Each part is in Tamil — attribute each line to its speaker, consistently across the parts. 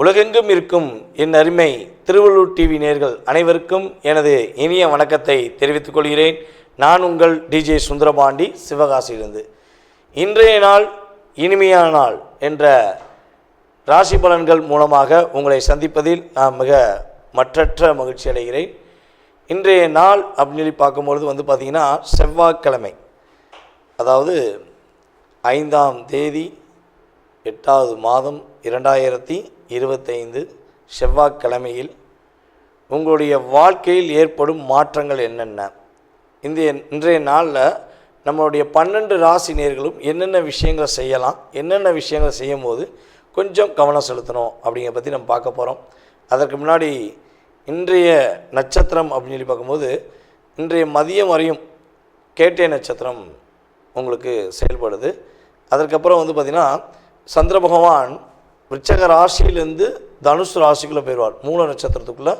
Speaker 1: உலகெங்கும் இருக்கும் என் அருமை திருவள்ளூர் டிவி நேர்கள் அனைவருக்கும் எனது இனிய வணக்கத்தை தெரிவித்துக் கொள்கிறேன். நான் உங்கள் டிஜே சுந்தரபாண்டி சிவகாசியிலிருந்து. இன்றைய நாள் இனிமையான நாள் என்ற ராசி பலன்கள் மூலமாக உங்களை சந்திப்பதில் நான் மிக மற்றற்ற மகிழ்ச்சி அடைகிறேன். இன்றைய நாள் அப்படின்னு சொல்லி பார்க்கும்பொழுது வந்து பார்த்திங்கன்னா செவ்வாய்க்கிழமை. அதாவது ஐந்தாம் தேதி எட்டாவது மாதம் இரண்டாயிரத்தி இருபத்தைந்து செவ்வாய்க்கிழமையில் உங்களுடைய வாழ்க்கையில் ஏற்படும் மாற்றங்கள் என்னென்ன? இந்த இன்றைய நாளில் நம்மளுடைய பன்னெண்டு ராசி நேர்களும் என்னென்ன விஷயங்களை செய்யலாம் என்னென்ன விஷயங்களை செய்யும் போது கொஞ்சம் கவனம் செலுத்தணும் அப்படிங்கிற பற்றி நம்ம பார்க்க போகிறோம் அதற்கு முன்னாடி இன்றைய நட்சத்திரம் அப்படின்னு சொல்லி பார்க்கும்போது இன்றைய மதியம் வரையும் கேட்டே நட்சத்திரம் உங்களுக்கு செயல்படுது. அதற்கப்புறம் வந்து பார்த்திங்கன்னா சந்திர பகவான் விருச்சக ராசியிலேருந்து தனுசு ராசிக்குள்ளே போயிடுவார். மூல நட்சத்திரத்துக்குள்ளே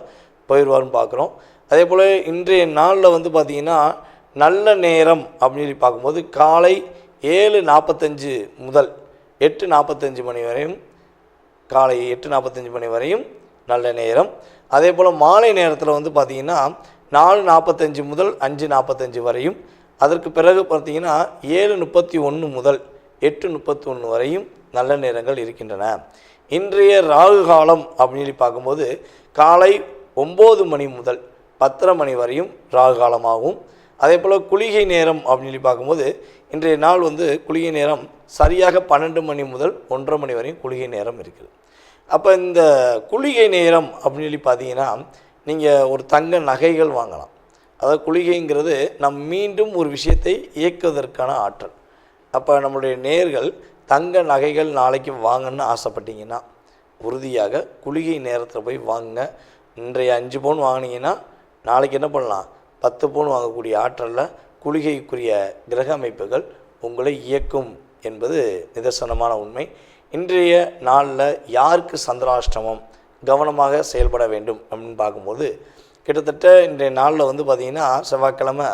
Speaker 1: போயிடுவார்னு பார்க்குறோம். அதே போல் இன்றைய நாளில் வந்து பார்த்திங்கன்னா நல்ல நேரம் அப்படின்னு சொல்லி பார்க்கும்போது காலை ஏழு நாற்பத்தஞ்சு முதல் எட்டு நாற்பத்தஞ்சு மணி வரையும் காலை எட்டு நாற்பத்தஞ்சு மணி வரையும் நல்ல நேரம். அதே போல் மாலை நேரத்தில் வந்து பார்த்திங்கன்னா நாலு நாற்பத்தஞ்சு முதல் அஞ்சு நாற்பத்தஞ்சு வரையும் அதற்கு பிறகு பார்த்தீங்கன்னா ஏழு முப்பத்தி ஒன்று முதல் எட்டு முப்பத்தி ஒன்று வரையும் நல்ல நேரங்கள் இருக்கின்றன. இன்றைய ராகு காலம் அப்படின்னு சொல்லி பார்க்கும்போது காலை ஒம்பது மணி முதல் பத்தரை மணி வரையும் ராகு காலமாகும். அதே போல் குளிகை நேரம் அப்படின்னு சொல்லி பார்க்கும்போது இன்றைய நாள் வந்து குளிகை நேரம் சரியாக பன்னெண்டு மணி முதல் ஒன்றரை மணி வரையும் குளிகை நேரம் இருக்குது. அப்போ இந்த குளிகை நேரம் அப்படின்னு சொல்லி பார்த்தீங்கன்னா நீங்கள் ஒரு தங்க நகைகள் வாங்கலாம். அதாவது குளிகைங்கிறது நம் மீண்டும் ஒரு விஷயத்தை இயக்குவதற்கான ஆற்றல். அப்போ நம்மளுடைய நேர்கள் தங்க நகைகள் நாளைக்கு வாங்கன்னு ஆசைப்பட்டீங்கன்னா உறுதியாக குளிகை நேரத்தில் போய் வாங்குங்க. இன்றைய அஞ்சு பவுன் வாங்கினீங்கன்னா நாளைக்கு என்ன பண்ணலாம்? பத்து பவுன் வாங்கக்கூடிய ஆற்றலில் குளிகைக்குரிய கிரக அமைப்புகள் உங்களை இயக்கும் என்பது நிதர்சனமான உண்மை. இன்றைய நாளில் யாருக்கு சந்திராஷ்டமம்? கவனமாக செயல்பட வேண்டும் அப்படின்னு பார்க்கும்போது கிட்டத்தட்ட இன்றைய நாளில் வந்து பார்த்திங்கன்னா செவ்வாய்க்கிழமை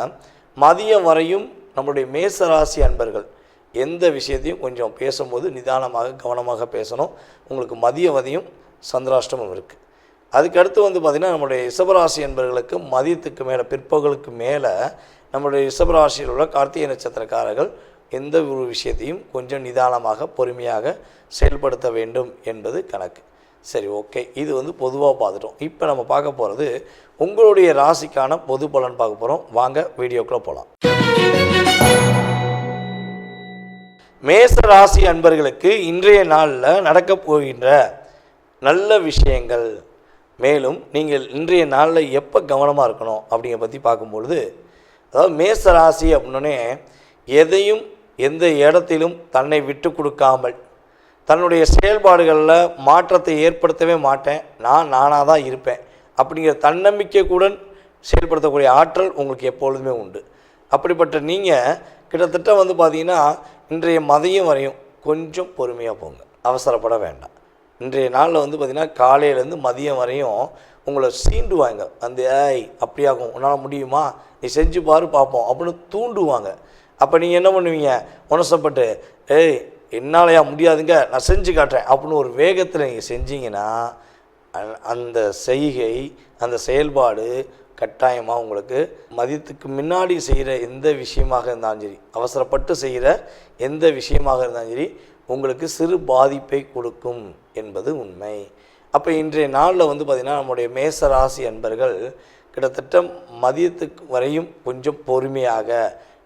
Speaker 1: மதியம் வரையும் நம்மளுடைய மேசராசி அன்பர்கள் எந்த விஷயத்தையும் கொஞ்சம் பேசும்போது நிதானமாக கவனமாக பேசணும். உங்களுக்கு மதிய வதையும் சந்திராஷ்டமம் இருக்குது அதுக்கடுத்து வந்து பார்த்திங்கன்னா நம்மளுடைய ரிஷபராசி என்பவர்களுக்கு மதியத்துக்கு மேலே பிற்பகலுக்கு மேலே நம்முடைய ரிஷபராசியில் உள்ள கார்த்திகை நட்சத்திரக்காரர்கள் எந்த ஒரு விஷயத்தையும் கொஞ்சம் நிதானமாக பொறுமையாக செயல்படுத்த வேண்டும் என்பது கணக்கு. சரி ஓகே. இது வந்து பொதுவாக பார்த்துட்டோம். இப்போ நம்ம பார்க்க போகிறது உங்களுடைய ராசிக்கான பொது பலன் பார்க்க போகிறோம் வாங்க வீடியோக்குள்ளே போகலாம் மேச ராசி அன்பர்களுக்கு இன்றைய நாளில் நடக்கப் போகின்ற நல்ல விஷயங்கள். மேலும் நீங்கள் இன்றைய நாளில் எப்போ கவனமாக இருக்கணும் அப்படிங்கிற பற்றி பார்க்கும்பொழுது அதாவது மேச ராசி அப்படின்னே எதையும் எந்த இடத்திலும் தன்னை விட்டு கொடுக்காமல் தன்னுடைய செயல்பாடுகளில் மாற்றத்தை ஏற்படுத்தவே மாட்டேன். நான் நானாக தான் இருப்பேன். அப்படிங்கிற தன்னம்பிக்கைக்குடன் செயல்படுத்தக்கூடிய ஆற்றல் உங்களுக்கு எப்பொழுதுமே உண்டு. அப்படிப்பட்ட நீங்கள் கிட்டத்தட்ட வந்து பார்த்தீங்கன்னா இன்றைய மதியம் வரையும் கொஞ்சம் பொறுமையாக போங்க. அவசரப்பட வேண்டாம். இன்றைய நாளில் வந்து பார்த்திங்கன்னா காலையிலேருந்து மதியம் வரையும் உங்களை சீண்டுவாங்க. அந்த ஏய் அப்படியாகும். உன்னால் முடியுமா? நீ செஞ்சு பாரு பார்ப்போம் அப்படின்னு தூண்டுவாங்க. அப்போ நீங்கள் என்ன பண்ணுவீங்க? உணசப்பட்டு ஏய் என்னாலையா முடியாதுங்க. நான் செஞ்சு காட்டுறேன். அப்படின்னு ஒரு வேகத்தில் நீங்கள் செஞ்சீங்கன்னா அ- அந்த செய்கை அந்த செயல்பாடு கட்டாயமாக உங்களுக்கு மதியத்துக்கு முன்னாடி செய்கிற எந்த விஷயமாக இருந்தாலும் சரி அவசரப்பட்டு செய்கிற எந்த விஷயமாக இருந்தாலும் சரி உங்களுக்கு சிறு பாதிப்பை கொடுக்கும் என்பது உண்மை. அப்போ இன்றைய நாளில் வந்து பார்த்திங்கன்னா நம்முடைய மேச ராசி அன்பர்கள் கிட்டத்தட்ட மதியத்துக்கு வரையும் கொஞ்சம் பொறுமையாக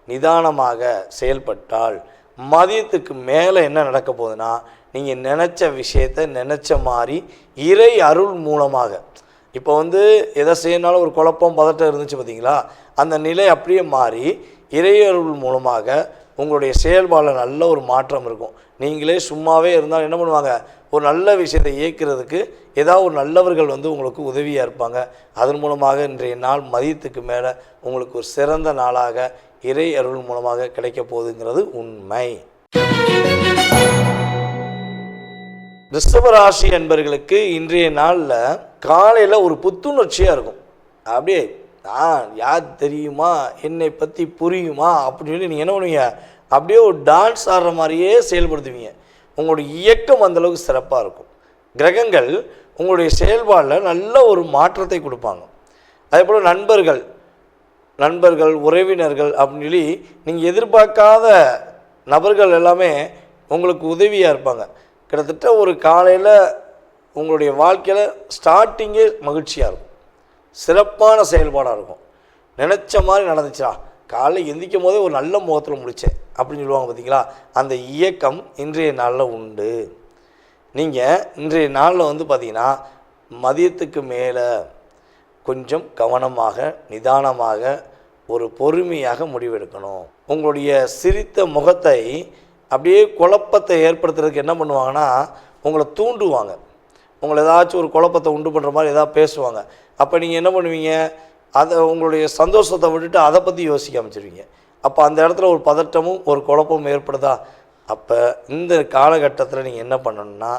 Speaker 1: நிதானமாக செயல்பட்டால் மதியத்துக்கு மேலே என்ன நடக்க போகுதுன்னா நீங்கள் நினச்ச விஷயத்தை நினச்ச மாதிரி இறை அருள் மூலமாக இப்போ வந்து எதை செய்யனாலும் ஒரு குழப்பம் பதட்டம் இருந்துச்சு பார்த்தீங்களா? அந்த நிலை அப்படியே மாறி இறையருள் மூலமாக உங்களுடைய செயல்பாடில் நல்ல ஒரு மாற்றம் இருக்கும். நீங்களே சும்மாவே இருந்தால் என்ன பண்ணுவாங்க? ஒரு நல்ல விஷயத்தை இயக்கிறதுக்கு ஏதாவது ஒரு நல்லவர்கள் வந்து உங்களுக்கு உதவியாக இருப்பாங்க. அதன் மூலமாக இன்றைய நாள் மதியத்துக்கு மேலே உங்களுக்கு ஒரு சிறந்த நாளாக இறை அருள் மூலமாக கிடைக்க போகுதுங்கிறது உண்மை. ரிஷபராசி என்பர்களுக்கு இன்றைய நாளில் காலையில் ஒரு புத்துணர்ச்சியாக இருக்கும். அப்படியே நான் யார் தெரியுமா? என்னை பற்றி புரியுமா? அப்படின்னு சொல்லி நீங்கள் என்ன பண்ணுவீங்க? அப்படியே ஒரு டான்ஸ் ஆடுற மாதிரியே செயல்படுத்துவீங்க. உங்களுடைய இயக்கம் அந்தளவுக்கு சிறப்பாக இருக்கும். கிரகங்கள் உங்களுடைய செயல்பாடில் நல்ல ஒரு மாற்றத்தை கொடுப்பாங்க. அதே போல் நண்பர்கள் நண்பர்கள் உறவினர்கள் அப்படின்னு சொல்லி நீங்கள் எதிர்பார்க்காத நபர்கள் எல்லாமே உங்களுக்கு உதவியாக இருப்பாங்க. கிட்டத்தட்ட ஒரு காலையில் உங்களுடைய வாழ்க்கையில் ஸ்டார்டிங்கே மகிழ்ச்சியாக இருக்கும். சிறப்பான செயல்பாடாக இருக்கும். நினச்ச மாதிரி நடந்துச்சா காலையில் எந்திக்கும் போதே ஒரு நல்ல முகத்தில் முடித்தேன் அப்படின்னு சொல்லுவாங்க பார்த்தீங்களா அந்த இயக்கம் இன்றைய நாளில் உண்டு. நீங்கள் இன்றைய நாளில் வந்து பார்த்திங்கன்னா மதியத்துக்கு மேலே கொஞ்சம் கவனமாக நிதானமாக ஒரு பொறுமையாக முடிவெடுக்கணும். உங்களுடைய சிரித்த முகத்தை அப்படியே குழப்பத்தை ஏற்படுத்துறதுக்கு என்ன பண்ணுவாங்கன்னா உங்களை தூண்டுவாங்க. உங்களை ஏதாச்சும் ஒரு குழப்பத்தை உண்டு பண்ணுற மாதிரி ஏதாவது பேசுவாங்க. அப்போ நீங்கள் என்ன பண்ணுவீங்க? அதை உங்களுடைய சந்தோஷத்தை விட்டுட்டு அதை பற்றி யோசிக்க ஆரம்பிச்சிருவீங்க. அப்போ அந்த இடத்துல ஒரு பதட்டமும் ஒரு குழப்பமும் ஏற்படுதா? அப்போ இந்த காலகட்டத்தில் நீங்கள் என்ன பண்ணணும்னா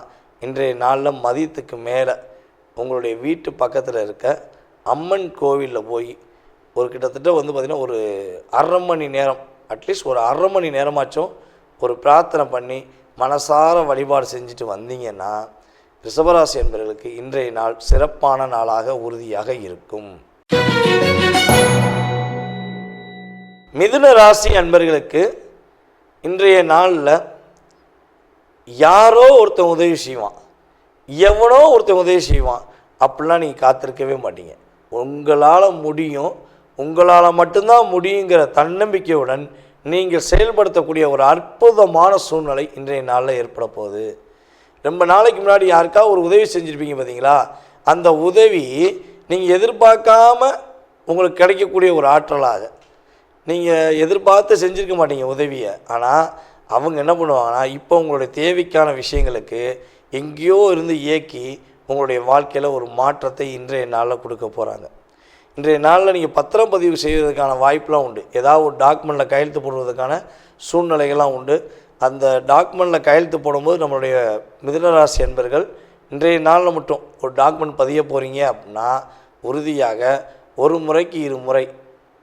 Speaker 1: இன்றைய நாளில் மதியத்துக்கு மேலே உங்களுடைய வீட்டு பக்கத்தில் இருக்க அம்மன் கோவிலில் போய் ஒரு கிட்டத்தட்ட வந்து பார்த்திங்கன்னா ஒரு அரை மணி நேரம் அட்லீஸ்ட் ஒரு அரை மணி நேரமாச்சும் ஒரு பிரார்த்தனை பண்ணி மனசார வழிபாடு செஞ்சுட்டு வந்தீங்கன்னா ரிஷபராசி என்பவர்களுக்கு இன்றைய நாள் சிறப்பான நாளாக உறுதியாக இருக்கும். மிதுன ராசி அன்பர்களுக்கு இன்றைய நாளில் யாரோ ஒருத்தன் உதவி செய்வான். எவனோ ஒருத்தன் உதவி செய்வான். அப்படிலாம் நீங்கள் காத்திருக்கவே மாட்டீங்க. உங்களால் முடியும். உங்களால் மட்டும்தான் முடியுங்கிற தன்னம்பிக்கையுடன் நீங்கள் செயல்படுத்தக்கூடிய ஒரு அற்புதமான சூழ்நிலை இன்றைய நாளில் ஏற்பட போகுது. ரொம்ப நாளைக்கு முன்னாடி யாருக்கா ஒரு உதவி செஞ்சுருப்பீங்க பார்த்தீங்களா? அந்த உதவி நீங்கள் எதிர்பார்க்காம உங்களுக்கு கிடைக்கக்கூடிய ஒரு ஆற்றலாக. நீங்கள் எதிர்பார்த்து செஞ்சுருக்க மாட்டீங்க உதவியை. ஆனால் அவங்க என்ன பண்ணுவாங்கன்னா இப்போ உங்களுடைய தேவைக்கான விஷயங்களுக்கு எங்கேயோ இருந்து இயக்கி உங்களுடைய வாழ்க்கையில் ஒரு மாற்றத்தை இன்றைய நாளில் கொடுக்க போகிறாங்க இன்றைய நாளில் நீங்கள் பத்திரம் பதிவு செய்வதற்கான வாய்ப்பெலாம் உண்டு. ஏதாவது ஒரு டாக்குமெண்ட்டில் கையெழுத்து போடுவதற்கான சூழ்நிலைகள்லாம் உண்டு. அந்த டாக்குமெண்ட்டில் கையெழுத்து போடும்போது நம்மளுடைய மிதுனராசி என்பர்கள் இன்றைய நாளில் மட்டும் ஒரு டாக்குமெண்ட் பதிய போகிறீங்க அப்படின்னா உறுதியாக ஒரு முறைக்கு இரு முறை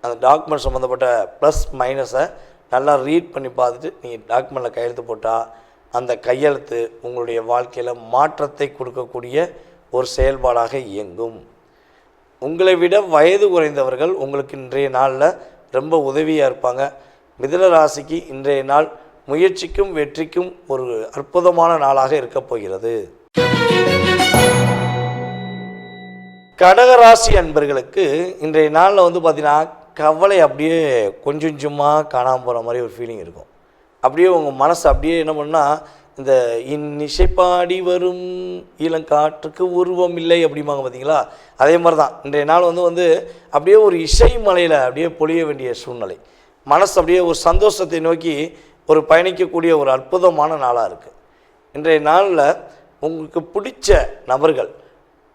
Speaker 1: அந்த டாக்குமெண்ட் சம்மந்தப்பட்ட ப்ளஸ் மைனஸை நல்லா ரீட் பண்ணி பார்த்துட்டு நீங்கள் டாக்குமெண்ட்டில் கையெழுத்து போட்டால் அந்த கையெழுத்து உங்களுடைய வாழ்க்கையில் மாற்றத்தை கொடுக்கக்கூடிய ஒரு செயல்பாடாக இயங்கும். உங்களை விட வயது குறைந்தவர்கள் உங்களுக்கு இன்றைய நாளில் ரொம்ப உதவியாக இருப்பாங்க. மிதுன ராசிக்கு இன்றைய நாள் முயற்சிக்கும் வெற்றிக்கும் ஒரு அற்புதமான நாளாக இருக்கப் போகிறது. கடகராசி அன்பர்களுக்கு இன்றைய நாளில் வந்து பார்த்திங்கன்னா கவலை அப்படியே கொஞ்சம் கொஞ்சமாக காணாமல் போகிற மாதிரி ஒரு ஃபீலிங் இருக்கும். அப்படியே உங்கள் மனசு அப்படியே என்ன பண்ணால் இந்த இந்நிசைப்பாடி வரும் இளங்காற்றுக்கு உருவம் இல்லை அப்படிம்பாங்க பார்த்தீங்களா? அதே மாதிரி தான் இன்றைய நாள் வந்து வந்து அப்படியே ஒரு இசை மலையில் அப்படியே பொழிய வேண்டிய சூழ்நிலை. மனசு அப்படியே ஒரு சந்தோஷத்தை நோக்கி ஒரு பயணிக்கக்கூடிய ஒரு அற்புதமான நாளாக இருக்குது இன்றைய நாளில் உங்களுக்கு பிடிச்ச நபர்கள்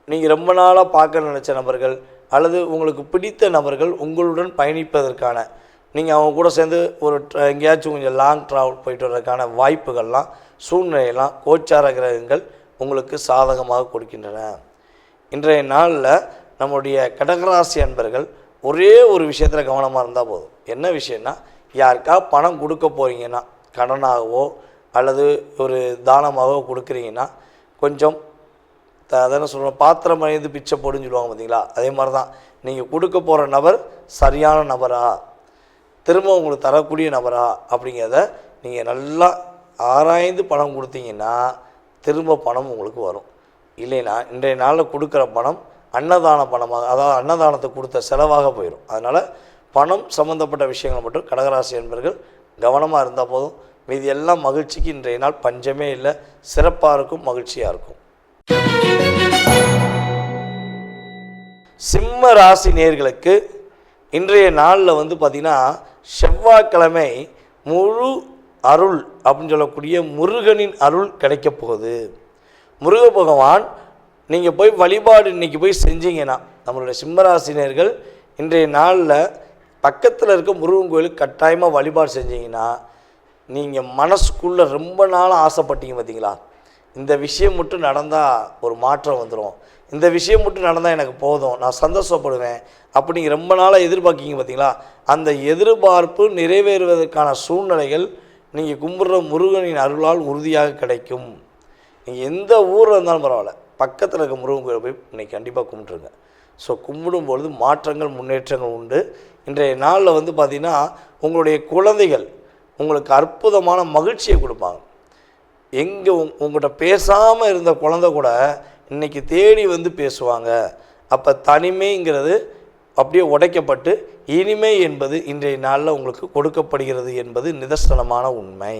Speaker 1: நீங்கள் ரொம்ப நாளாக பார்க்க நினச்ச நபர்கள் அல்லது உங்களுக்கு பிடித்த நபர்கள் உங்களுடன் பயணிப்பதற்கான நீங்கள் அவங்க கூட சேர்ந்து ஒரு ட்ர- எங்கேயாச்சும் கொஞ்சம் லாங் ட்ராவல் போயிட்டு வர்றதுக்கான வாய்ப்புகள்லாம் சூழ்நிலையெல்லாம் கோச்சார கிரகங்கள் உங்களுக்கு சாதகமாக கொடுக்கின்றன. இன்றைய நாளில் நம்முடைய கடகராசி அன்பர்கள் ஒரே ஒரு விஷயத்தில் கவனமாக இருந்தால் போதும். என்ன விஷயம்னா யாருக்கா பணம் கொடுக்க போகிறீங்கன்னா கடனாகவோ அல்லது ஒரு தானமாகவோ கொடுக்குறீங்கன்னா கொஞ்சம் த- அதான சொல்கிறோம் பாத்திரம் அணிந்து பிச்சை போடுன்னு சொல்லுவாங்க பார்த்தீங்களா அதே மாதிரி தான் நீங்கள் கொடுக்க போகிற நபர் சரியான நபரா? திரும்ப உங்களுக்கு தரக்கூடிய நபரா? அப்படிங்கிறத நீங்கள் நல்லா ஆராய்ந்து பணம் கொடுத்தீங்கன்னா திரும்ப பணம் உங்களுக்கு வரும். இல்லைன்னா இன்றைய நாளில் கொடுக்குற பணம் அன்னதான பணமாக அதாவது அன்னதானத்தை கொடுத்த செலவாக போயிடும் அதனால் பணம் சம்மந்தப்பட்ட விஷயங்கள் மட்டும் கடகராசி என்பர்கள் கவனமாக இருந்தால் போதும். மீதி எல்லாம் மகிழ்ச்சிக்கு இன்றைய நாள் பஞ்சமே இல்லை. சிறப்பாக இருக்கும் மகிழ்ச்சியாக இருக்கும். சிம்ம ராசி நேர்களுக்கு இன்றைய நாளில் வந்து பார்த்திங்கன்னா செவ்வாய்க்கிழமை முழு அருள் அப்படின்னு சொல்லக்கூடிய முருகனின் அருள் கிடைக்கப் போகுது. முருக பகவான் நீங்கள் போய் வழிபாடு இன்றைக்கி போய் செஞ்சீங்கன்னா நம்மளுடைய சிம்மராசினியர்கள் இன்றைய நாளில் பக்கத்தில் இருக்க முருகன் கோயிலுக்கு கட்டாயமாக வழிபாடு செஞ்சீங்கன்னா நீங்கள் மனசுக்குள்ளே ரொம்ப நாளாக ஆசைப்பட்டீங்க பார்த்தீங்களா இந்த விஷயம் மட்டும் நடந்தால் ஒரு மாற்றம் வந்துடும் இந்த விஷயம் மட்டும் நடந்தால் எனக்கு போதும் நான் சந்தோஷப்படுவேன் அப்படி நீங்கள் ரொம்ப நாளாக எதிர்பார்க்கிங்க பார்த்தீங்களா அந்த எதிர்பார்ப்பு நிறைவேறுவதற்கான சூழ்நிலைகள் நீங்கள் கும்பிட்ற முருகனின் அருளால் உறுதியாக கிடைக்கும். நீங்கள் எந்த ஊரில் இருந்தாலும் பரவாயில்ல. பக்கத்தில் இருக்க முருகன் கோயிலை போய் இன்னைக்கு கண்டிப்பாக கும்பிட்ருங்க ஸோ கும்பிடும் பொழுது மாற்றங்கள் முன்னேற்றங்கள் உண்டு. இன்றைய நாளில் வந்து பார்த்திங்கன்னா உங்களுடைய குழந்தைகள் உங்களுக்கு அற்புதமான மகிழ்ச்சியை கொடுப்பாங்க. எங்கே உங் உங்கள்கிட்ட பேசாமல் இருந்த குழந்தை கூட இன்றைக்கி தேடி வந்து பேசுவாங்க. அப்போ தனிமைங்கிறது அப்படியே உடைக்கப்பட்டு இனிமை என்பது இன்றைய நாளில் உங்களுக்கு கொடுக்கப்படுகிறது என்பது நிதர்சனமான உண்மை.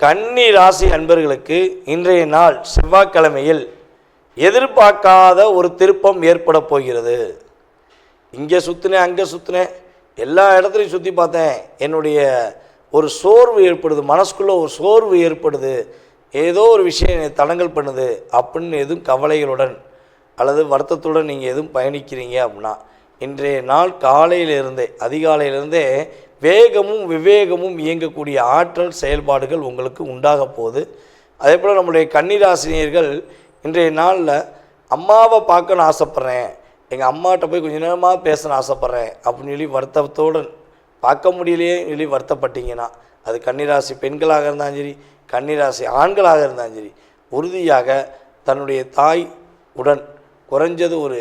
Speaker 1: கன்னி ராசி அன்பர்களுக்கு இன்றைய நாள் செவ்வாய்க்கிழமையில் எதிர்பார்க்காத ஒரு திருப்பம் ஏற்பட போகிறது. இங்கே சுற்றினேன் அங்கே சுற்றினேன் எல்லா இடத்துலையும் சுற்றி பார்த்தேன். என்னுடைய ஒரு சோர்வு ஏற்படுது மனசுக்குள்ளே ஒரு சோர்வு ஏற்படுது. ஏதோ ஒரு விஷயம் என்னை தடங்கல் பண்ணுது அப்படின்னு எதுவும் கவலைகளுடன் அல்லது வருத்தத்துடன் நீங்கள் எதுவும் பயணிக்கிறீங்க அப்படின்னா இன்றைய நாள் காலையிலிருந்தே அதிகாலையிலிருந்தே வேகமும் விவேகமும் இயங்கக்கூடிய ஆற்றல் செயல்பாடுகள் உங்களுக்கு உண்டாக போகுது. அதே போல் நம்முடைய கன்னிராசினியர்கள் இன்றைய நாளில் அம்மாவை பார்க்கணும்னு ஆசைப்பட்றேன். எங்கள் அம்மாட்ட போய் கொஞ்ச நேரமாக பேசணும்னு ஆசைப்பட்றேன் அப்படின்னு சொல்லி வருத்தத்தோடு பார்க்க முடியலையே சொல்லி வருத்தப்பட்டீங்கன்னா அது கன்னிராசி பெண்களாக இருந்தாலும் சரி கன்னிராசி ஆண்களாக இருந்தாலும் சரி உறுதியாக தன்னுடைய தாய் உடன் குறைஞ்சது ஒரு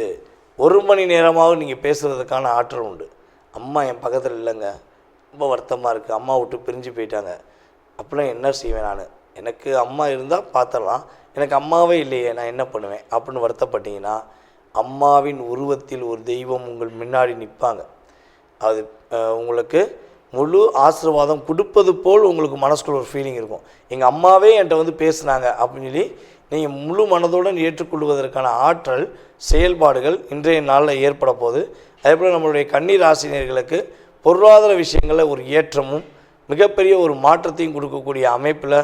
Speaker 1: ஒரு மணி நேரமாவது நீங்கள் பேசுகிறதுக்கான ஆற்றல் உண்டு. அம்மா என் பக்கத்தில் இல்லைங்க. ரொம்ப வருத்தமாக இருக்குது அம்மா விட்டு பிரிஞ்சு போயிட்டாங்க. அப்படிலாம் என்ன செய்வேன் நான்? எனக்கு அம்மா இருந்தால் பார்த்துடலாம் எனக்கு அம்மாவே இல்லையே நான் என்ன பண்ணுவேன்? அப்படின்னு வருத்தப்பட்டீங்கன்னா அம்மாவின் உருவத்தில் ஒரு தெய்வம் உங்கள் முன்னாடி நிற்பாங்க. அது உங்களுக்கு முழு ஆசீர்வாதம் கொடுப்பது போல் உங்களுக்கு மனசுக்குள்ள ஒரு ஃபீலிங் இருக்கும். எங்கள் அம்மாவே என்கிட்ட வந்து பேசுனாங்க அப்படின்னு சொல்லி நீங்கள் முழு மனதுடன் ஏற்றுக்கொள்வதற்கான ஆற்றல் செயல்பாடுகள் இன்றைய நாளில் ஏற்பட போகுது. அதே போல் நம்மளுடைய கண்ணீர் ஆசிரியர்களுக்கு பொருளாதார விஷயங்களில் ஒரு ஏற்றமும் மிகப்பெரிய ஒரு மாற்றத்தையும் கொடுக்கக்கூடிய அமைப்பில்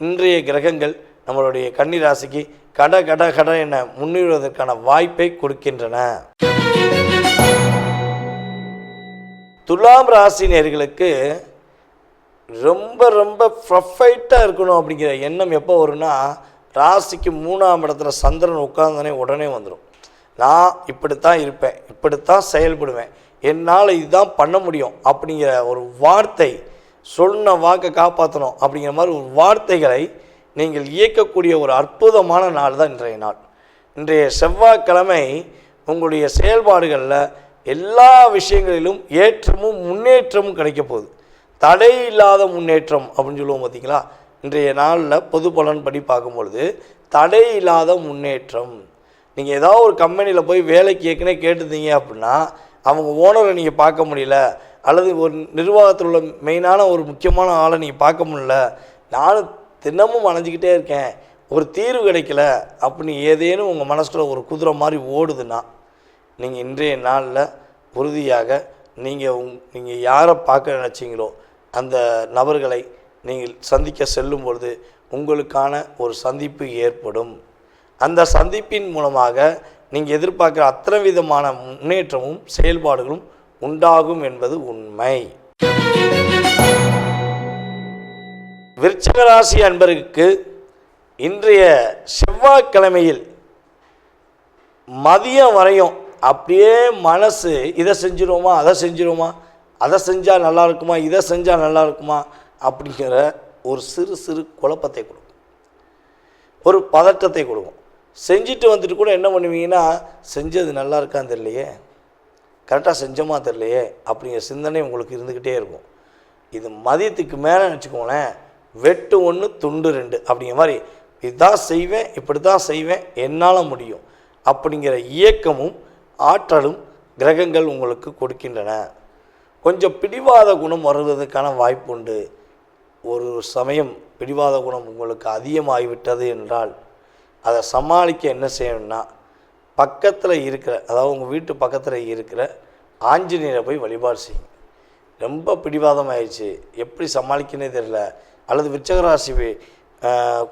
Speaker 1: இன்றைய கிரகங்கள் நம்மளுடைய கண்ணீர் ராசிக்கு கட கட கட என முன்னேறுவதற்கான வாய்ப்பை கொடுக்கின்றன. துலாம் ராசி நேர்களுக்கு ரொம்ப ரொம்ப ப்ரொஃபைட்டாக இருக்கணும் அப்படிங்கிற எண்ணம் எப்போ வரும்னா ராசிக்கு மூணாம் இடத்துல சந்திரன் உட்கார்ந்தனே உடனே வந்துடும் நான் இப்படித்தான் இருப்பேன் இப்படித்தான் செயல்படுவேன் என்னால் இதுதான் பண்ண முடியும் அப்படிங்கிற ஒரு வார்த்தை சொன்ன வாக்கை காப்பாற்றணும் அப்படிங்கிற மாதிரி ஒரு வார்த்தைகளை நீங்கள் இயக்கக்கூடிய ஒரு அற்புதமான நாள் தான் இன்றைய நாள். இன்றைய செவ்வாய்க்கிழமை உங்களுடைய செயல்பாடுகளில் எல்லா விஷயங்களிலும் ஏற்றமும் முன்னேற்றமும் கிடைக்க போகுது. தடை இல்லாத முன்னேற்றம் அப்படின்னு சொல்லுவோம் பார்த்தீங்களா இன்றைய நாளில் பொது பலன் படி பார்க்கும்பொழுது தடை இல்லாத முன்னேற்றம். நீங்கள் ஏதாவது ஒரு கம்பெனியில் போய் வேலைக்கு ஏற்கனவே கேட்டிருந்தீங்க அப்படின்னா அவங்க ஓனரை நீங்கள் பார்க்க முடியல அல்லது ஒரு நிர்வாகத்தில் உள்ள மெயினான ஒரு முக்கியமான ஆளை நீங்கள் பார்க்க முடியல நானும் தினமும் அணைஞ்சிக்கிட்டே இருக்கேன் ஒரு தீர்வு கிடைக்கல அப்படின்னு ஏதேனும் உங்கள் மனசில் ஒரு குதிரை மாதிரி ஓடுதுன்னா நீங்கள் இன்றைய நாளில் உறுதியாக நீங்கள் உங் நீங்கள் யாரை பார்க்க நினச்சிங்களோ அந்த நபர்களை நீங்கள் சந்திக்க செல்லும் பொழுது உங்களுக்கான ஒரு சந்திப்பு ஏற்படும். அந்த சந்திப்பின் மூலமாக நீங்கள் எதிர்பார்க்குற அத்தனை விதமான முன்னேற்றமும் செயல்பாடுகளும் உண்டாகும் என்பது உண்மை. விருச்சகராசி அன்பருக்கு இன்றைய செவ்வாய்க்கிழமையில் மதியம் வரையும் அப்படியே மனசு இதை செஞ்சிருவோமா அதை செஞ்சிருவோமா அதை செஞ்சால் நல்லா இருக்குமா இதை செஞ்சால் நல்லா இருக்குமா அப்படிங்கிற ஒரு சிறு சிறு குழப்பத்தை கொடுக்கும். ஒரு பதட்டத்தை கொடுக்கும். செஞ்சுட்டு வந்துட்டு கூட என்ன பண்ணுவீங்கன்னா செஞ்சது நல்லா இருக்கான்னு தெரியலையே. கரெக்டாக செஞ்சோமா தெரியலையே? அப்படிங்கிற சிந்தனை உங்களுக்கு இருந்துக்கிட்டே இருக்கும். இது மதியத்துக்கு மேலே வச்சுக்கோங்களேன் வெட்டு ஒன்று துண்டு ரெண்டு அப்படிங்கிற மாதிரி இதுதான் செய்வேன் இப்படி தான் செய்வேன் என்னால் முடியும். அப்படிங்கிற இயக்கமும் ஆற்றலும் கிரகங்கள் உங்களுக்கு கொடுக்கின்றன. கொஞ்சம் பிடிவாத குணம் வருவதற்கான வாய்ப்பு உண்டு. ஒரு சமயம் பிடிவாத குணம் உங்களுக்கு அதிகமாகிவிட்டது என்றால் அதை சமாளிக்க என்ன செய்யணும்னா பக்கத்தில் இருக்கிற அதாவது உங்கள் வீட்டு பக்கத்தில் இருக்கிற ஆஞ்சநேயரை போய் வழிபாடு செய்யுங்க. ரொம்ப பிடிவாதம் ஆயிடுச்சு எப்படி சமாளிக்கனே தெரில அல்லது விச்சகராசி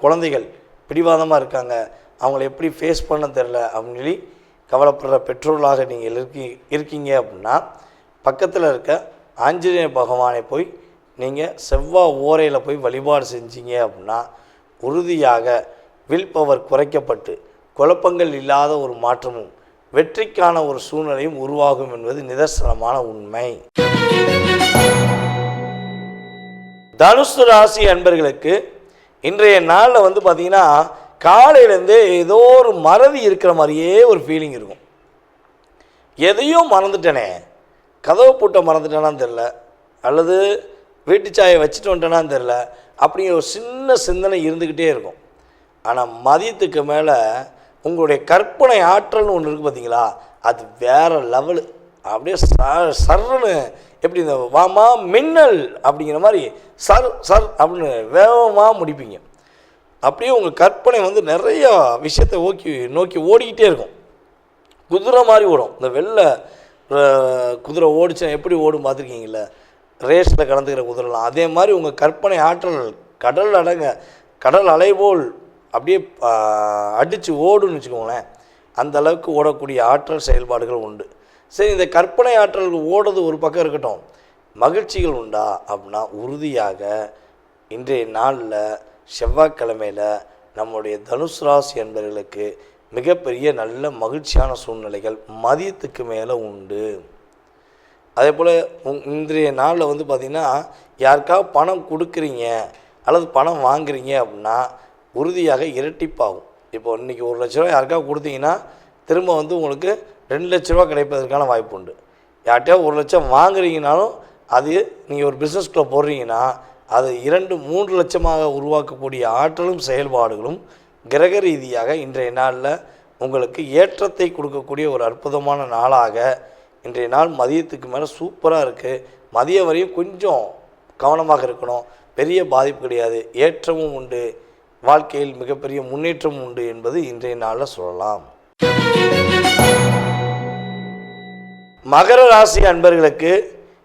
Speaker 1: குழந்தைகள் பிடிவாதமாக இருக்காங்க. அவங்கள எப்படி ஃபேஸ் பண்ண தெரில அப்படின்னு சொல்லி கவலைப்படுற பெற்றோர்களாக நீங்கள் இருக்கி இருக்கீங்க அப்படின்னா பக்கத்தில் இருக்க ஆஞ்சநேய பகவானை போய் நீங்கள் செவ்வாய் ஓரையில் போய் வழிபாடு செஞ்சீங்க அப்படின்னா உறுதியாக வில் பவர் குறைக்கப்பட்டு குழப்பங்கள் இல்லாத ஒரு மாற்றமும் வெற்றிக்கான ஒரு சூழ்நிலையும் உருவாகும் என்பது நிதர்சனமான உண்மை. தனுசு ராசி அன்பர்களுக்கு இன்றைய நாளில் வந்து பார்த்தீங்கன்னா காலையிலேருந்து ஏதோ ஒரு மறதி இருக்கிற மாதிரியே ஒரு ஃபீலிங் இருக்கும். எதையும் மறந்துட்டேனே. கதவை பூட்ட மறந்துட்டேனான்னு தெரில அல்லது வீட்டு சாயை வச்சுட்டு வந்துட்டேனான்னு தெரில அப்படிங்கிற ஒரு சின்ன சிந்தனை இருந்துக்கிட்டே இருக்கும். ஆனால் மதியத்துக்கு மேலே உங்களுடைய கற்பனை ஆற்றல்னு ஒன்று இருக்குது பார்த்தீங்களா அது வேறு லெவலு அப்படியே ச சர்ன்னு எப்படி இந்த வாமா மின்னல் அப்படிங்கிற மாதிரி சர் சர் அப்படின்னு வேகமாக முடிப்பீங்க. அப்படியே உங்கள் கற்பனை வந்து நிறைய விஷயத்தை ஓக்கி நோக்கி ஓடிக்கிட்டே இருக்கும். குதிரை மாதிரி ஓடும். இந்த வெள்ளை குதிரை ஓடிச்சா எப்படி ஓடும் பார்த்துருக்கீங்களே ரேஸில் கலந்துக்கிற குதிரைலாம் அதே மாதிரி உங்கள் கற்பனை ஆற்றல் கடல் அடங்க கடல் அலைபோல் அப்படியே அடித்து ஓடுன்னு வச்சுக்கோங்களேன். அந்த அளவுக்கு ஓடக்கூடிய ஆற்றல் செயல்பாடுகள் உண்டு. சரி இந்த கற்பனை ஆற்றல் ஓடுறது ஒரு பக்கம் இருக்கட்டும். மகிழ்ச்சிகள் உண்டா அப்படின்னா உறுதியாக இன்றைய நாளில் செவ்வாய்க்கிழமையில் நம்முடைய தனுசு ராசி என்பவர்களுக்கு மிகப்பெரிய நல்ல மகிழ்ச்சியான சூழ்நிலைகள் மதியத்துக்கு மேலே உண்டு. அதே போல் உங் இன்றைய நாளில் வந்து பார்த்திங்கன்னா யாருக்காவது பணம் கொடுக்குறீங்க அல்லது பணம் வாங்குறீங்க அப்படின்னா உறுதியாக இரட்டிப்பாகும். இப்போ இன்றைக்கி ஒரு லட்ச ரூபா யாருக்காவது கொடுத்தீங்கன்னா திரும்ப வந்து உங்களுக்கு ரெண்டு லட்ச ரூபா கிடைப்பதற்கான வாய்ப்பு உண்டு. யார்கிட்டயா ஒரு லட்சம் வாங்குறீங்கனாலும் அது நீங்கள் ஒரு பிஸ்னஸ்குள்ளே போடுறீங்கன்னா அது இரண்டு மூன்று லட்சமாக உருவாக்கக்கூடிய ஆற்றலும் செயல்பாடுகளும் கிரக ரீதியாக இன்றைய நாளில் உங்களுக்கு ஏற்றத்தை கொடுக்கக்கூடிய ஒரு அற்புதமான நாளாக இன்றைய நாள் மதியத்துக்கு மேலே சூப்பராக இருக்குது மதியம் வரையும் கொஞ்சம் கவனமாக இருக்கணும். பெரிய பாதிப்பு கிடையாது. ஏற்றமும் உண்டு. வாழ்க்கையில் மிகப்பெரிய முன்னேற்றமும் உண்டு என்பது இன்றைய நாளில் சொல்லலாம். மகர ராசி அன்பர்களுக்கு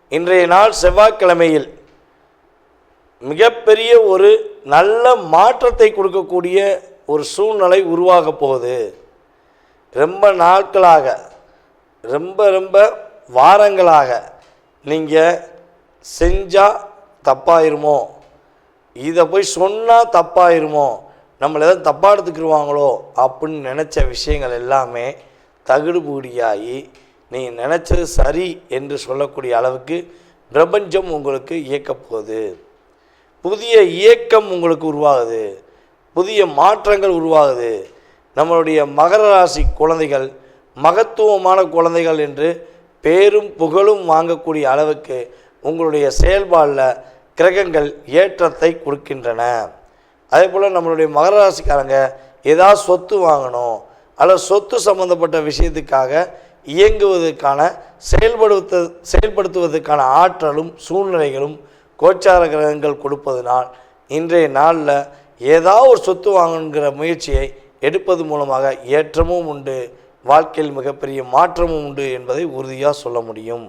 Speaker 1: இன்றைய நாள் செவ்வாய்க்கிழமையில் மிகப்பெரிய ஒரு நல்ல மாற்றத்தை கொடுக்கக்கூடிய ஒரு சூழ்நிலை உருவாக போகுது. ரொம்ப நாட்களாக ரொம்ப ரொம்ப வாரங்களாக நீங்கள் செஞ்சால் தப்பாயிருமோ? இதை போய் சொன்னால் தப்பாயிருமோ? நம்மளை எதாவது தப்பாக எடுத்துக்கிடுவாங்களோ அப்படின்னு நினச்ச விஷயங்கள் எல்லாமே தகுடுபூடியாகி நீங்கள் நினச்சது சரி என்று சொல்லக்கூடிய அளவுக்கு பிரபஞ்சம் உங்களுக்கு இயக்கப்போகுது புதிய இயக்கம் உங்களுக்கு உருவாகுது. புதிய மாற்றங்கள் உருவாகுது. நம்மளுடைய மகர ராசி குழந்தைகள் மகத்துவமான குழந்தைகள் என்று பேரும் புகழும் வாங்கக்கூடிய அளவுக்கு உங்களுடைய செயல்பாடில் கிரகங்கள் ஏற்றத்தை கொடுக்கின்றன. அதே போல் நம்மளுடைய மகர ராசிக்காரங்க ஏதாவது சொத்து வாங்கணும் அல்லது சொத்து சம்பந்தப்பட்ட விஷயத்துக்காக இயங்குவதற்கான செயல்படுத்த செயல்படுத்துவதற்கான ஆற்றலும் சூழ்நிலைகளும் கோச்சார கிரகங்கள் கொடுப்பதனால் இன்றைய நாளில் ஏதாவது ஒரு சொத்து வாங்கணுங்கிற முயற்சியை எடுப்பது மூலமாக ஏற்றமும் உண்டு. வாழ்க்கையில் மிகப்பெரிய மாற்றமும் உண்டு என்பதை உறுதியாக சொல்ல முடியும்.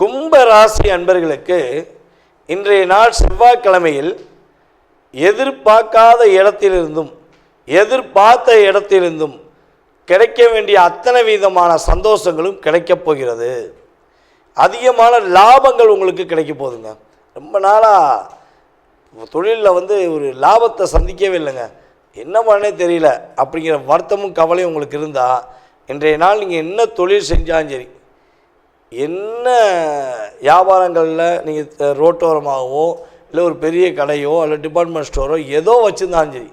Speaker 1: கும்ப ராசி அன்பர்களுக்கு இன்றைய நாள் செவ்வாய்க்கிழமையில் எதிர்பார்க்காத இடத்திலிருந்தும் எதிர்பார்த்த இடத்திலிருந்தும் கிடைக்க வேண்டிய அத்தனை விதமான சந்தோஷங்களும் கிடைக்கப் போகிறது. அதிகமான லாபங்கள் உங்களுக்கு கிடைக்க போகுதுங்க. ரொம்ப நாளாக தொழிலில் வந்து ஒரு லாபத்தை சந்திக்கவே இல்லைங்க. என்ன பண்ணே தெரியல. அப்படிங்கிற வருத்தமும் கவலையும் உங்களுக்கு இருந்தால் இன்றைய நாள் நீங்கள் என்ன தொழில் செஞ்சாலும் சரி என்ன வியாபாரங்களில் நீங்கள் ரோட்டோரமாகவோ இல்லை ஒரு பெரிய கடையோ இல்லை டிபார்ட்மெண்ட் ஸ்டோரோ ஏதோ வச்சுருந்தாலும் சரி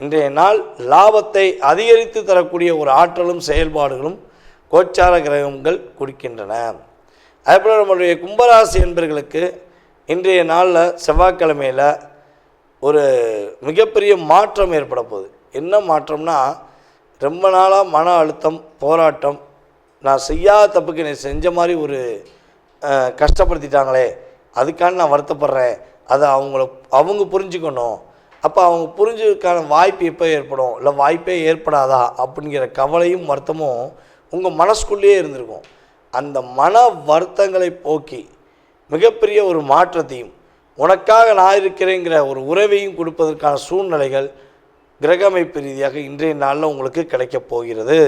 Speaker 1: இன்றைய நாள் லாபத்தை அதிகரித்து தரக்கூடிய ஒரு ஆற்றலும் செயல்பாடுகளும் கோச்சார கிரகங்கள் கொடுக்கின்றன. அதேபோல் நம்மளுடைய கும்பராசி என்பர்களுக்கு இன்றைய நாளில் செவ்வாய்க்கிழமையில் ஒரு மிகப்பெரிய மாற்றம் ஏற்பட போகுது. என்ன மாற்றம்னா ரொம்ப நாளாக மன அழுத்தம் போராட்டம் நான் செய்யாத தப்புக்கு நீ செஞ்ச மாதிரி ஒரு கஷ்டப்படுத்திட்டாங்களே அதுக்கான நான் வருத்தப்படுறேன். அதை அவங்கள அவங்க புரிஞ்சுக்கணும். அப்போ அவங்க புரிஞ்சதுக்கான வாய்ப்பு எப்போ ஏற்படும்? இல்லை வாய்ப்பே ஏற்படாதா? அப்படிங்கிற கவலையும் வருத்தமும் உங்கள் மனசுக்குள்ளேயே இருந்திருக்கும். அந்த மன வருத்தங்களை போக்கி மிகப்பெரிய ஒரு மாற்றத்தையும் உனக்காக நான் இருக்கிறேங்கிற ஒரு உறவையும் கொடுப்பதற்கான சூழ்நிலைகள் கிரக அமைப்பு ரீதியாக இன்றைய நாளில் உங்களுக்கு கிடைக்கப் போகிறது.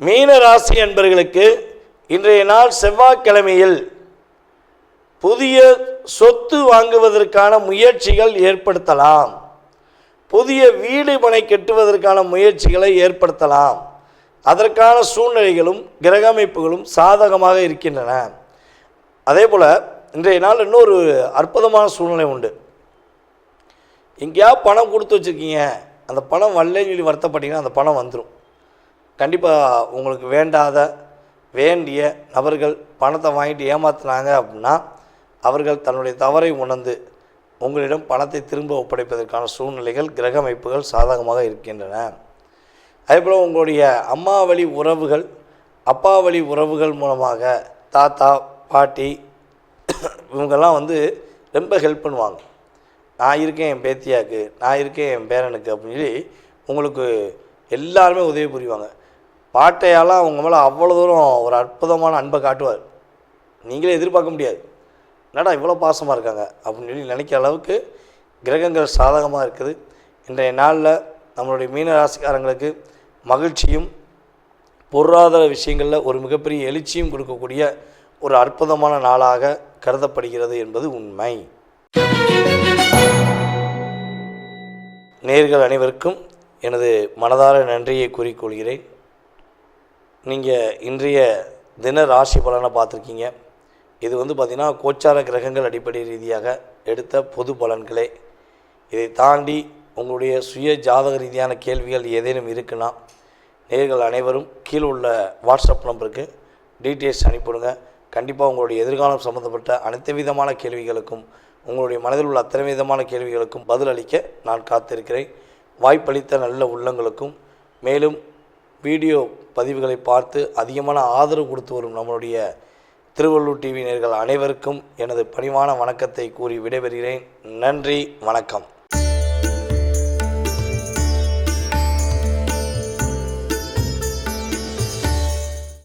Speaker 1: மீன ராசி என்பர்களுக்கு இன்றைய நாள் செவ்வாய்க்கிழமையில் புதிய சொத்து வாங்குவதற்கான முயற்சிகள் ஏற்படுத்தலாம். புதிய வீடு மனை கட்டுவதற்கான முயற்சிகளை ஏற்படுத்தலாம். அதற்கான சூழ்நிலைகளும் கிரகமைப்புகளும் சாதகமாக இருக்கின்றன. அதே போல் இன்றைய நாள் இன்னொரு அற்புதமான சூழ்நிலை உண்டு. எங்கேயா பணம் கொடுத்து வச்சுருக்கீங்க அந்த பணம் வரலன்னு சொல்லி வருத்தப்பட்டீங்கன்னா அந்த பணம் வந்துடும் கண்டிப்பாக உங்களுக்கு வேண்டாத வேண்டிய நபர்கள் பணத்தை வாங்கிட்டு ஏமாத்துனாங்க அப்படின்னா அவர்கள் தன்னுடைய தவறை உணர்ந்து உங்களிடம் பணத்தை திரும்ப ஒப்படைப்பதற்கான சூழ்நிலைகள் கிரக அமைப்புகள் சாதகமாக இருக்கின்றன. அதேபோல் உங்களுடைய அம்மா வழி உறவுகள் அப்பா வழி உறவுகள் மூலமாக தாத்தா பாட்டி இவங்கெல்லாம் வந்து ரொம்ப ஹெல்ப் பண்ணுவாங்க. நான் இருக்கேன் என் பேத்தியாக்கு நான் இருக்கேன் என் பேரனுக்கு அப்படின்னு சொல்லி உங்களுக்கு எல்லாருமே உதவி புரிவாங்க. பாட்டையாலாம் அவங்க மேலே அவ்வளோ தூரம் ஒரு அற்புதமான அன்பை காட்டுவார். நீங்களே எதிர்பார்க்க முடியாது. என்னடா இவ்வளோ பாசமாக இருக்காங்க அப்படின்னு சொல்லி நினைக்கிற அளவுக்கு கிரகங்கள் சாதகமாக இருக்குது. இன்றைய நாளில் நம்மளுடைய மீன ராசிக்காரங்களுக்கு மகிழ்ச்சியும் பொருளாதார விஷயங்களில் ஒரு மிகப்பெரிய எழுச்சியும் கொடுக்கக்கூடிய ஒரு அற்புதமான நாளாக கருதப்படுகிறது என்பது உண்மை. நேர்கள் அனைவருக்கும் எனது மனதார நன்றியை கூறிக்கொள்கிறேன். நீங்கள் இன்றைய தின ராசி பலனை பார்த்துருக்கீங்க. இது வந்து பார்த்திங்கன்னா கோச்சார கிரகங்கள் அடிப்படை ரீதியாக எடுத்த பொது பலன்களே. இதை தாண்டி உங்களுடைய சுய ஜாதக ரீதியான கேள்விகள் ஏதேனும் இருக்குன்னா நேர்கள் அனைவரும் கீழே உள்ள வாட்ஸ்அப் நம்பருக்கு டீட்டெயில்ஸ் அனுப்பிவிடுங்க. கண்டிப்பாக உங்களுடைய எதிர்காலம் சம்மந்தப்பட்ட அனைத்து விதமான கேள்விகளுக்கும் உங்களுடைய மனதில் உள்ள அத்தனை விதமான கேள்விகளுக்கும் பதிலளிக்க நான் காத்திருக்கிறேன். வாய்ப்பளித்த நல்ல உள்ளங்களுக்கும் மேலும் வீடியோ பதிவுகளை பார்த்து அதிகமான ஆதரவு கொடுத்து வரும் நம்மளுடைய திருவள்ளூர் டிவி நேர்கள் அனைவருக்கும் எனது பணிவான வணக்கத்தை கூறி விடைபெறுகிறேன். நன்றி வணக்கம்.